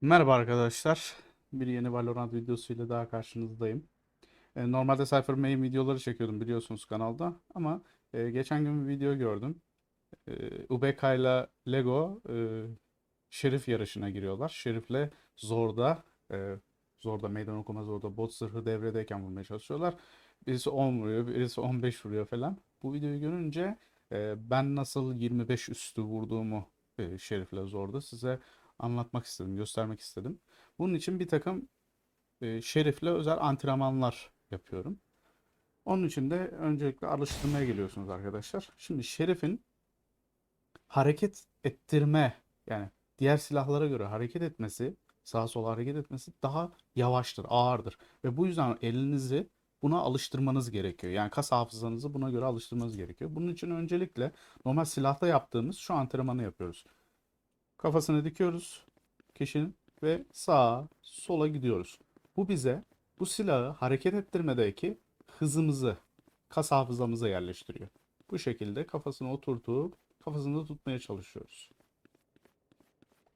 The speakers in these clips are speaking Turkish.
Merhaba arkadaşlar. Bir yeni Valorant videosuyla daha karşınızdayım. E, Normalde Cypher Main videoları çekiyordum biliyorsunuz kanalda. Ama e, geçen gün bir video gördüm. E, UBK ile Lego e, Şerif yarışına giriyorlar. Şerif'le Zorda, Zorda meydan okuma Zorda bot zırhı devredeyken vurmaya çalışıyorlar. Birisi 10 vuruyor, birisi 15 vuruyor falan. Bu videoyu görünce ben nasıl 25 üstü vurduğumu Şerif'le Zorda size anlatmak istedim, göstermek istedim. Bunun için bir takım e, şerifle özel antrenmanlar yapıyorum. Onun için de öncelikle alıştırmaya geliyorsunuz arkadaşlar. Şimdi şerifin hareket ettirme yani diğer silahlara göre hareket etmesi, sağa sola hareket etmesi daha yavaştır, ağırdır. Ve bu yüzden elinizi buna alıştırmanız gerekiyor. Yani kas hafızanızı buna göre alıştırmanız gerekiyor. Bunun için öncelikle normal silahta yaptığımız şu antrenmanı yapıyoruz. Kafasını dikiyoruz kişinin ve sağa sola gidiyoruz. Bu bize bu silahı hareket ettirmedeki hızımızı, kas hafızamıza yerleştiriyor. Bu şekilde kafasını oturtup kafasında tutmaya çalışıyoruz.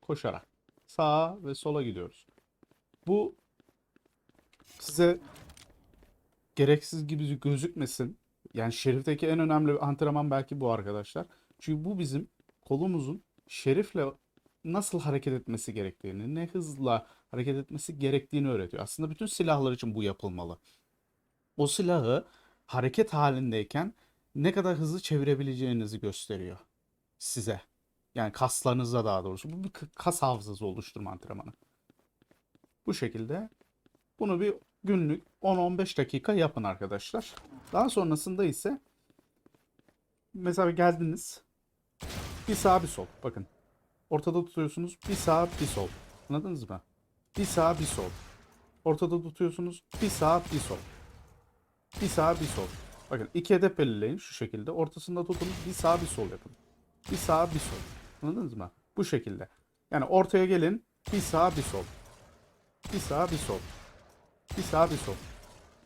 Koşarak sağa ve sola gidiyoruz. Bu size gereksiz gibi gözükmesin. Yani şerifteki en önemli antrenman belki bu arkadaşlar. Çünkü bu bizim kolumuzun şerifle nasıl hareket etmesi gerektiğini, ne hızla hareket etmesi gerektiğini öğretiyor. Aslında bütün silahlar için bu yapılmalı. O silahı hareket halindeyken ne kadar hızlı çevirebileceğinizi gösteriyor size. Yani kaslarınızda daha doğrusu. Bu bir kas hafızası oluşturma antrenmanı. Bu şekilde bunu bir günlük 10-15 dakika yapın arkadaşlar. Daha sonrasında ise mesela geldiniz bir sağ bir sol. Bakın Ortada tutuyorsunuz. Bir sağ bir sol. Anladınız mı? Bir sağ bir sol. Ortada tutuyorsunuz. Bir sağ bir sol. Bir sağ bir sol. Bakın iki hedef belirleyin şu şekilde. Ortasında tutunuz. Bir sağ bir sol yapın. Bir sağ bir sol. Anladınız mı? Bu şekilde. Yani ortaya gelin. Bir sağ bir sol. Bir sağ bir sol. Bir sağ bir sol.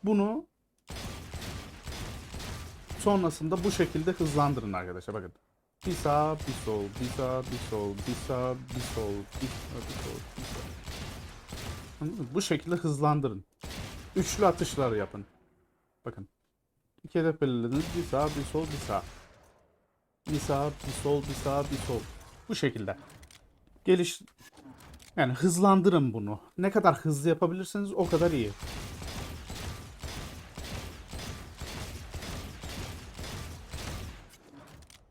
Bunu sonrasında bu şekilde hızlandırın arkadaşlar. Bakın. Bir sağ, bir sol, bir sağ, bir sol, bir sağ, bir sol, bir sağ, bir sol, bir sağ. Bu şekilde hızlandırın. Üçlü atışlar yapın. Bakın. İki hedef belirlediniz. Bir sağ, bir sol, bir sağ. Bir sağ, bir sol, bir sağ, bir sol. Bu şekilde. Geliş... Yani hızlandırın bunu. Ne kadar hızlı yapabilirseniz o kadar iyi.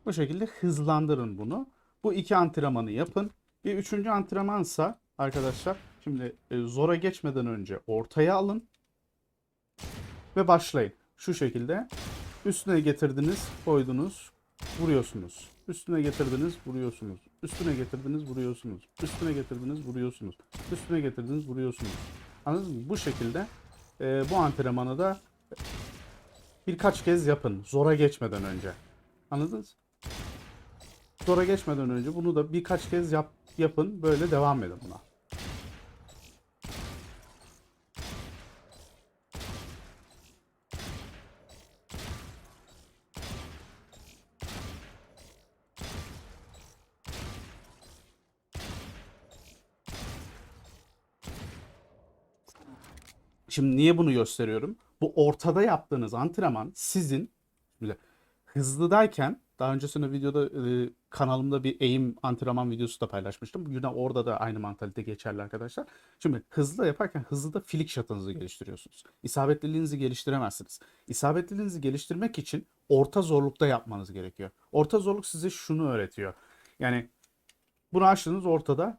Bu şekilde hızlandırın bunu. Bu iki antrenmanı yapın. Bir üçüncü antrenmansa arkadaşlar şimdi e, zora geçmeden önce ortaya alın ve başlayın. Şu şekilde üstüne getirdiniz, koydunuz, vuruyorsunuz. Üstüne getirdiniz, vuruyorsunuz. Üstüne getirdiniz, vuruyorsunuz. Üstüne getirdiniz, vuruyorsunuz. Üstüne getirdiniz, vuruyorsunuz. Anladınız mı? Bu şekilde e, bu antrenmanı da birkaç kez yapın. Zora geçmeden önce. Anladınız? Zora geçmeden önce bunu da birkaç kez yap, yapın. Böyle devam edin buna. Şimdi niye bunu gösteriyorum? Bu ortada yaptığınız antrenman sizin hızlıdayken daha öncesinde videoda e, kanalımda bir eğim antrenman videosu da paylaşmıştım. Yine orada da aynı mantalite geçerli arkadaşlar. Şimdi hızlı yaparken hızlıda filik shot'ınızı geliştiriyorsunuz. İsabetliliğinizi geliştiremezsiniz. İsabetliliğinizi geliştirmek için orta zorlukta yapmanız gerekiyor. Orta zorluk size şunu öğretiyor. Yani bunu açtığınız ortada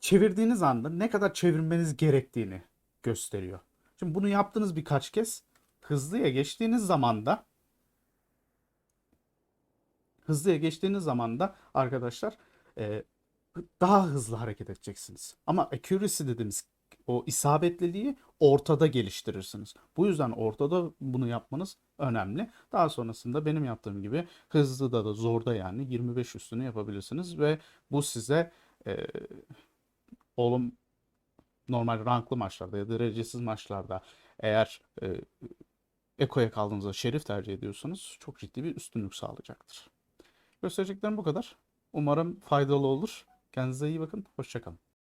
çevirdiğiniz anda ne kadar çevirmeniz gerektiğini gösteriyor. Şimdi bunu yaptığınız birkaç kez hızlıya geçtiğiniz zaman da hızlıya geçtiğiniz zaman da arkadaşlar e, daha hızlı hareket edeceksiniz. Ama accuracy dediğimiz o isabetliliği ortada geliştirirsiniz. Bu yüzden ortada bunu yapmanız önemli. Daha sonrasında benim yaptığım gibi hızlı da da zorda yani 25 üstünü yapabilirsiniz ve bu size e, oğlum normal ranklı maçlarda ya da derecesiz maçlarda eğer e, Eko'ya kaldığınızda şerif tercih ediyorsanız çok ciddi bir üstünlük sağlayacaktır. Göstereceklerim bu kadar. Umarım faydalı olur. Kendinize iyi bakın. Hoşçakalın.